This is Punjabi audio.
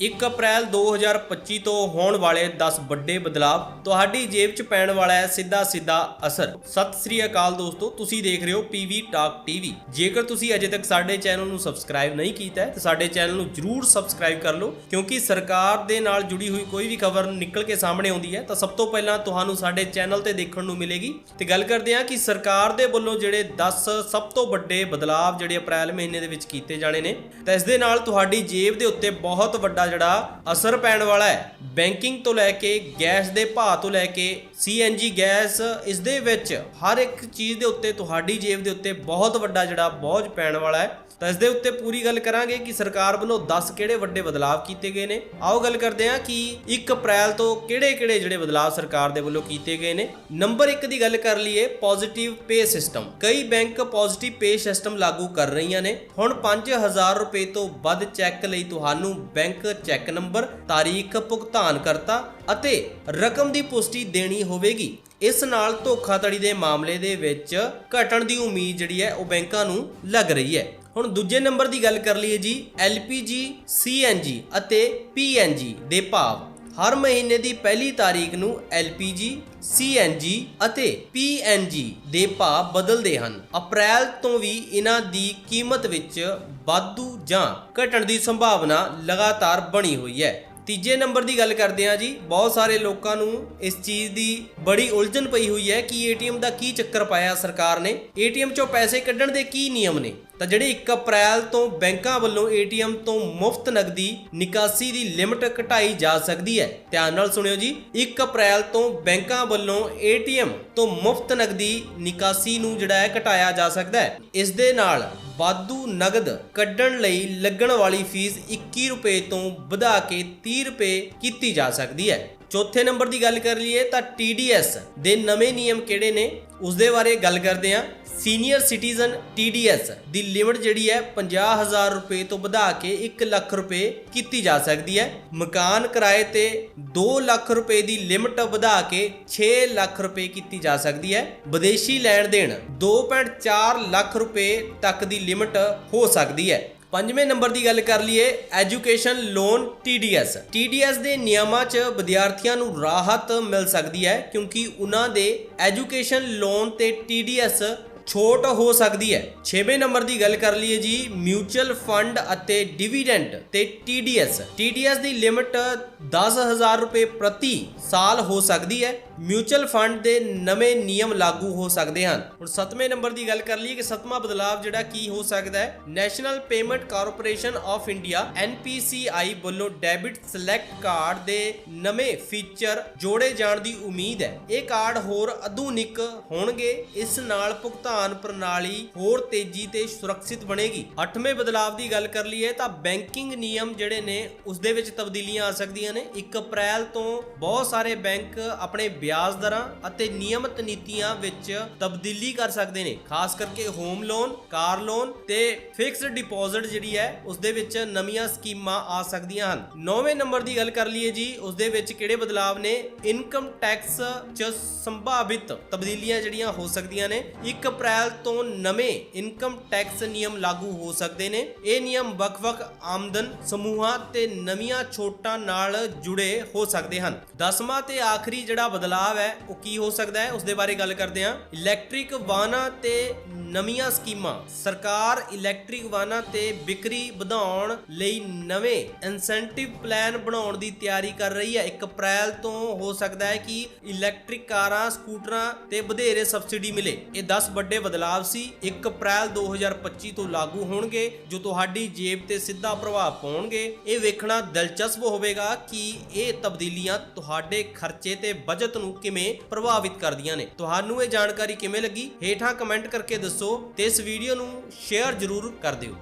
1 ਅਪ੍ਰੈਲ 2025 ਤੋਂ ਹੋਣ ਵਾਲੇ 10 ਵੱਡੇ ਬਦਲਾਵ ਤੁਹਾਡੀ ਜੇਬ 'ਚ ਪੈਣ ਵਾਲਾ ਹੈ ਸਿੱਧਾ ਸਿੱਧਾ ਅਸਰ। ਸਤਿ ਸ੍ਰੀ ਅਕਾਲ ਦੋਸਤੋ, ਤੁਸੀਂ ਦੇਖ ਰਹੇ ਹੋ ਪੀਵੀ ਟਾਕ ਟੀਵੀ ਜੇਕਰ ਤੁਸੀਂ ਅਜੇ ਤੱਕ ਸਾਡੇ ਚੈਨਲ ਨੂੰ ਸਬਸਕ੍ਰਾਈਬ ਨਹੀਂ ਕੀਤਾ ਹੈ, ਤਾਂ ਸਾਡੇ ਚੈਨਲ ਨੂੰ ਜਰੂਰ ਸਬਸਕ੍ਰਾਈਬ ਕਰ ਲਓ, ਕਿਉਂਕਿ ਸਰਕਾਰ ਦੇ ਨਾਲ ਜੁੜੀ ਹੋਈ ਕੋਈ ਵੀ ਖਬਰ ਨਿਕਲ ਕੇ ਸਾਹਮਣੇ ਆਉਂਦੀ ਹੈ, ਤਾਂ ਸਭ ਤੋਂ ਪਹਿਲਾਂ ਤੁਹਾਨੂੰ ਸਾਡੇ ਚੈਨਲ ਤੇ ਦੇਖਣ ਨੂੰ ਮਿਲੇਗੀ। ਤੇ ਗੱਲ ਕਰਦੇ ਹਾਂ ਕਿ ਸਰਕਾਰ ਦੇ ਵੱਲੋਂ ਜਿਹੜੇ 10 ਸਭ ਤੋਂ ਵੱਡੇ ਬਦਲਾਵ ਜਿਹੜੇ ਅਪ੍ਰੈਲ ਮਹੀਨੇ ਦੇ ਵਿੱਚ ਕੀਤੇ ਜਾਣੇ ਨੇ, ਤਾਂ ਇਸ ਦੇ ਨਾਲ ਤੁਹਾਡੀ ਜੇਬ ਦੇ ਉੱਤੇ ਬਹੁਤ ਵੱਡਾ ਜਿਹੜਾ ਅਸਰ ਪੈਣ ਵਾਲਾ ਹੈ ਬੈਂਕਿੰਗ ਤੋਂ ਲੈ ਕੇ ਗੈਸ ਦੇ ਭਾਅ ਤੋਂ ਲੈ ਕੇ ਸੀਐਨਜੀ ਗੈਸ ਇਸ ਦੇ ਵਿੱਚ ਹਰ ਇੱਕ ਚੀਜ਼ ਦੇ ਉੱਤੇ, ਤੁਹਾਡੀ ਜੇਬ ਦੇ ਉੱਤੇ ਬਹੁਤ ਵੱਡਾ ਜਿਹੜਾ ਬੋਝ ਪੈਣ ਵਾਲਾ ਹੈ। ਤਾਂ ਇਸ ਦੇ ਉੱਤੇ ਪੂਰੀ ਗੱਲ ਕਰਾਂਗੇ ਕਿ ਸਰਕਾਰ ਵੱਲੋਂ 10 ਕਿਹੜੇ ਵੱਡੇ ਬਦਲਾਅ ਕੀਤੇ ਗਏ ਨੇ। ਆਓ ਗੱਲ ਕਰਦੇ ਹਾਂ ਕਿ 1 ਅਪ੍ਰੈਲ ਤੋਂ ਕਿਹੜੇ-ਕਿਹੜੇ ਜਿਹੜੇ ਬਦਲਾਅ ਸਰਕਾਰ ਦੇ ਵੱਲੋਂ ਕੀਤੇ ਗਏ ਨੇ। ਨੰਬਰ 1 ਦੀ ਗੱਲ ਕਰ ਲਈਏ, ਪੋਜ਼ਿਟਿਵ ਪੇ ਸਿਸਟਮ। ਕਈ ਬੈਂਕ ਪੋਜ਼ਿਟਿਵ ਪੇ ਸਿਸਟਮ ਲਾਗੂ ਕਰ ਰਹੀਆਂ ਨੇ। ਹੁਣ 5000 ਰੁਪਏ ਤੋਂ ਵੱਧ ਚੈੱਕ ਲਈ ਤੁਹਾਨੂੰ ਬੈਂਕ ਚੈੱਕ ਨੰਬਰ, ਤਾਰੀਖ ਭੁਗਤਾਨ ਕਰਤਾ ਅਤੇ ਰਕਮ ਦੀ ਪੁਸ਼ਟੀ ਦੇਣੀ ਹੋਵੇਗੀ। ਇਸ ਨਾਲ ਧੋਖਾਧੜੀ ਦੇ ਮਾਮਲੇ ਦੇ ਵਿੱਚ ਘਟਣ ਦੀ ਉਮੀਦ ਜਿਹੜੀ ਹੈ ਉਹ ਬੈਂਕਾਂ ਨੂੰ ਲੱਗ ਰਹੀ ਹੈ। ਹੁਣ ਦੂਜੇ ਨੰਬਰ ਦੀ ਗੱਲ ਕਰ ਲਈਏ ਜੀ LPG CNG ਅਤੇ PNG ਦੇ ਭਾਵ। ਹਰ ਮਹੀਨੇ ਦੀ ਪਹਿਲੀ ਤਾਰੀਖ ਨੂੰ LPG CNG ਅਤੇ PNG ਦੇ ਭਾਅ ਬਦਲਦੇ ਹਨ। ਅਪ੍ਰੈਲ ਤੋਂ ਵੀ ਇਹਨਾਂ ਦੀ ਕੀਮਤ ਵਿੱਚ ਵਾਧੂ ਜਾਂ ਘਟਣ ਦੀ ਸੰਭਾਵਨਾ ਲਗਾਤਾਰ ਬਣੀ ਹੋਈ ਹੈ। ਤੀਜੇ ਨੰਬਰ ਦੀ ਗੱਲ ਕਰਦੇ ਹਾਂ ਜੀ। ਬਹੁਤ ਸਾਰੇ ਲੋਕਾਂ ਨੂੰ ਇਸ ਚੀਜ਼ ਦੀ ਬੜੀ ਉਲਝਣ ਪਈ ਹੋਈ ਹੈ ਕਿ ਏਟੀਐਮ ਦਾ ਕੀ ਚੱਕਰ ਪਾਇਆ ਸਰਕਾਰ ਨੇ। ਏਟੀਐਮ ਚੋਂ ਪੈਸੇ ਕੱਢਣ ਦੇ ਕੀ ਨਿਯਮ ਨੇ? ਤਾਂ ਜਿਹੜੇ 1 ਅਪ੍ਰੈਲ ਤੋਂ ਬੈਂਕਾਂ ਵੱਲੋਂ ਏਟੀਐਮ ਤੋਂ ਮੁਫਤ ਨਗਦੀ ਨਿਕਾਸੀ ਦੀ ਲਿਮਟ ਘਟਾਈ ਜਾ ਸਕਦੀ ਹੈ। ਧਿਆਨ ਨਾਲ ਸੁਣਿਓ ਜੀ 1 ਅਪ੍ਰੈਲ ਤੋਂ ਬੈਂਕਾਂ ਵੱਲੋਂ ਏਟੀਐਮ ਤੋਂ ਮੁਫਤ ਨਗਦੀ ਨਿਕਾਸੀ ਨੂੰ ਜਿਹੜਾ ਹੈ ਘਟਾਇਆ ਜਾ ਸਕਦਾ ਹੈ। ਇਸ ਦੇ ਨਾਲ ਵਾਧੂ ਨਗਦ ਕੱਢਣ ਲਈ ਲੱਗਣ ਵਾਲੀ ਫੀਸ 21 ਰੁਪਏ ਤੋਂ ਵਧਾ ਕੇ 30 ਰੁਪਏ ਕੀਤੀ ਜਾ ਸਕਦੀ ਹੈ। ਚੌਥੇ ਨੰਬਰ ਦੀ ਗੱਲ ਕਰ ਲਈਏ ਤਾਂ TDS ਦੇ ਨਵੇਂ ਨਿਯਮ ਕਿਹੜੇ ਨੇ? ਉਸ ਦੇ ਬਾਰੇ ਗੱਲ ਕਰਦੇ ਹਾਂ। ਸੀਨੀਅਰ ਸਿਟੀਜ਼ਨ TDS ਦੀ ਲਿਮਟ ਜਿਹੜੀ ਹੈ 50000 ਰੁਪਏ ਤੋਂ ਵਧਾ ਕੇ 1 ਲੱਖ ਰੁਪਏ ਕੀਤੀ ਜਾ ਸਕਦੀ ਹੈ। ਮਕਾਨ ਕਿਰਾਏ ਤੇ 2 ਲੱਖ ਰੁਪਏ ਦੀ ਲਿਮਟ ਵਧਾ ਕੇ 6 ਲੱਖ ਰੁਪਏ ਕੀਤੀ ਜਾ ਸਕਦੀ ਹੈ। ਵਿਦੇਸ਼ੀ ਲੈਣ ਦੇਣ 2.4 ਲੱਖ ਰੁਪਏ ਤੱਕ ਦੀ ਲਿਮਟ ਹੋ ਸਕਦੀ ਹੈ। ਪੰਜਵੇਂ ਨੰਬਰ ਦੀ ਗੱਲ ਕਰ ਲਈਏ, ਐਜੂਕੇਸ਼ਨ ਲੋਨ TDS TDS ਦੇ ਨਿਯਮਾਂ 'ਚ ਵਿਦਿਆਰਥੀਆਂ ਨੂੰ ਰਾਹਤ ਮਿਲ ਸਕਦੀ ਹੈ ਕਿਉਂਕਿ ਉਹਨਾਂ ਦੇ ਐਜੂਕੇਸ਼ਨ ਲੋਨ ਤੇ TDS ਛੋਟ ਹੋ ਸਕਦੀ ਹੈ। 6ਵੇਂ ਨੰਬਰ ਦੀ ਗੱਲ ਕਰ ਲਈਏ ਜੀ ਮਿਊਚੁਅਲ ਫੰਡ ਅਤੇ ਡਿਵੀਡੈਂਡ ਤੇ TDS TDS ਦੀ ਲਿਮਟ 10000 ਰੁਪਏ ਪ੍ਰਤੀ ਸਾਲ ਹੋ ਸਕਦੀ ਹੈ। ਮਿਊਚੁਅਲ ਫੰਡ ਦੇ ਨਵੇਂ ਨਿਯਮ ਲਾਗੂ ਹੋ ਸਕਦੇ ਹਨ। ਹੁਣ 7ਵੇਂ ਨੰਬਰ ਦੀ ਗੱਲ ਕਰ ਲਈਏ ਕਿ ਸੱਤਵਾਂ ਬਦਲਾਅ ਜਿਹੜਾ ਕੀ ਹੋ ਸਕਦਾ ਹੈ। National payment corporation of India NPCI ਵੱਲੋਂ ਡੈਬਿਟ ਸਿਲੈਕਟ ਕਾਰਡ ਦੇ ਨਵੇਂ ਫੀਚਰ ਜੋੜੇ ਜਾਣ ਦੀ ਉਮੀਦ ਹੈ। ਇਹ ਕਾਰਡ ਹੋਰ ਆਧੁਨਿਕ ਹੋਣਗੇ। ਇਸ ਨਾਲ ਭੁਗਤਾਨ ਪ੍ਰਣਾਲੀ ਹੋਰ ਤੇਜ਼ੀ ਤੇ ਸੁਰੱਖਿਅਤ ਬਣੇਗੀ। 8ਵੇਂ ਬਦਲਾਅ ਦੀ ਗੱਲ ਕਰ ਲਈਏ ਤਾਂ ਬੈਂਕਿੰਗ ਨਿਯਮ ਜਿਹੜੇ ਨੇ, ਉਸ ਦੇ ਵਿੱਚ ਤਬਦੀਲੀਆਂ ਆ ਸਕਦੀਆਂ ਨੇ। 1 ਅਪ੍ਰੈਲ ਤੋਂ ਬਹੁਤ ਸਾਰੇ ਬੈਂਕ ਆਪਣੇ ਵਿਆਜ ਦਰਾਂ ਅਤੇ ਨਿਯਮਤ ਨੀਤੀਆਂ ਵਿੱਚ ਤਬਦੀਲੀ ਕਰ ਸਕਦੇ ਨੇ। ਖਾਸ ਕਰਕੇ ਹੋਮ ਲੋਨ, ਕਾਰ ਲੋਨ ਤੇ ਫਿਕਸਡ ਡਿਪੋਜ਼ਿਟ ਜਿਹੜੀ ਹੈ, ਉਸ ਦੇ ਵਿੱਚ ਨਵੀਆਂ ਸਕੀਮਾਂ ਆ ਸਕਦੀਆਂ ਹਨ। 9ਵੇਂ ਨੰਬਰ ਦੀ ਗੱਲ ਕਰ ਲਈਏ ਜੀ, ਉਸ ਦੇ ਵਿੱਚ ਕਿਹੜੇ ਬਦਲਾਵ ਨੇ? ਇਨਕਮ ਟੈਕਸ 'ਚ ਸੰਭਾਵਿਤ ਤਬਦੀਲੀਆਂ ਜਿਹੜੀਆਂ ਹੋ ਸਕਦੀਆਂ ਨੇ। 1 ਅਪ੍ਰੈਲ ਤੋਂ ਨਵੇਂ ਇਨਕਮ ਟੈਕਸ ਨਿਯਮ ਲਾਗੂ ਹੋ ਸਕਦੇ ਨੇ। ਇਹ ਨਿਯਮ ਵੱਖ-ਵੱਖ ਆਮਦਨ ਸਮੂਹਾਂ ਤੇ ਨਵੀਆਂ ਛੋਟਾਂ ਨਾਲ ਜੁੜੇ ਹੋ ਸਕਦੇ ਹਨ। ਦਸਵਾਂ ਤੇ ਆਖਰੀ ਜਿਹੜਾ ਬਦਲਾਅ ਹੈ, ਉਹ ਕੀ ਹੋ ਸਕਦਾ ਹੈ? ਉਸ ਦੇ ਬਾਰੇ ਗੱਲ ਕਰਦੇ ਹਾਂ। ਇਲੈਕਟ੍ਰਿਕ ਵਾਹਨਾਂ ਤੇ ਨਵੀਆਂ ਸਕੀਮਾਂ। ਸਰਕਾਰ ਇਲੈਕਟ੍ਰਿਕ ਵਾਹਨਾਂ ਤੇ ਵਿਕਰੀ ਵਧਾਉਣ ਲਈ ਨਵੇਂ ਇਨਸੈਂਟਿਵ ਪਲਾਨ ਬਣਾਉਣ ਦੀ ਤਿਆਰੀ ਕਰ ਰਹੀ ਹੈ। 1 ਅਪ੍ਰੈਲ ਤੋਂ ਹੋ ਸਕਦਾ ਹੈ ਕਿ ਇਲੈਕਟ੍ਰਿਕ ਕਾਰਾਂ, ਸਕੂਟਰਾਂ ਤੇ ਵਧੇਰੇ ਸਬਸਿਡੀ ਮਿਲੇ। ਇਹ 10 ਵੱਡੇ ਬਦਲਾਅ ਸੀ 1 ਅਪ੍ਰੈਲ 2025 ਤੋਂ ਲਾਗੂ ਹੋਣਗੇ, ਜੋ ਤੁਹਾਡੀ ਜੇਬ ਤੇ ਸਿੱਧਾ ਪ੍ਰਭਾਵ ਪਾਉਣਗੇ। ਇਹ ਵੇਖਣਾ ਦਿਲਚਸਪ ਹੋਵੇਗਾ ਕਿ ਇਹ ਤਬਦੀਲੀਆਂ ਤੁਹਾਡੇ ਖਰਚੇ ਤੇ ਬਜਟ ਨੂੰ ਕਿਵੇਂ ਪ੍ਰਭਾਵਿਤ ਕਰਦੀਆਂ ਨੇ। ਤੁਹਾਨੂੰ ਇਹ ਜਾਣਕਾਰੀ ਕਿਵੇਂ ਲੱਗੀ? ਹੇਠਾਂ ਕਮੈਂਟ ਕਰਕੇ ਦੱਸੋ ਤੇ ਇਸ ਵੀਡੀਓ ਨੂੰ ਸ਼ੇਅਰ ਜ਼ਰੂਰ ਕਰ ਦਿਓ।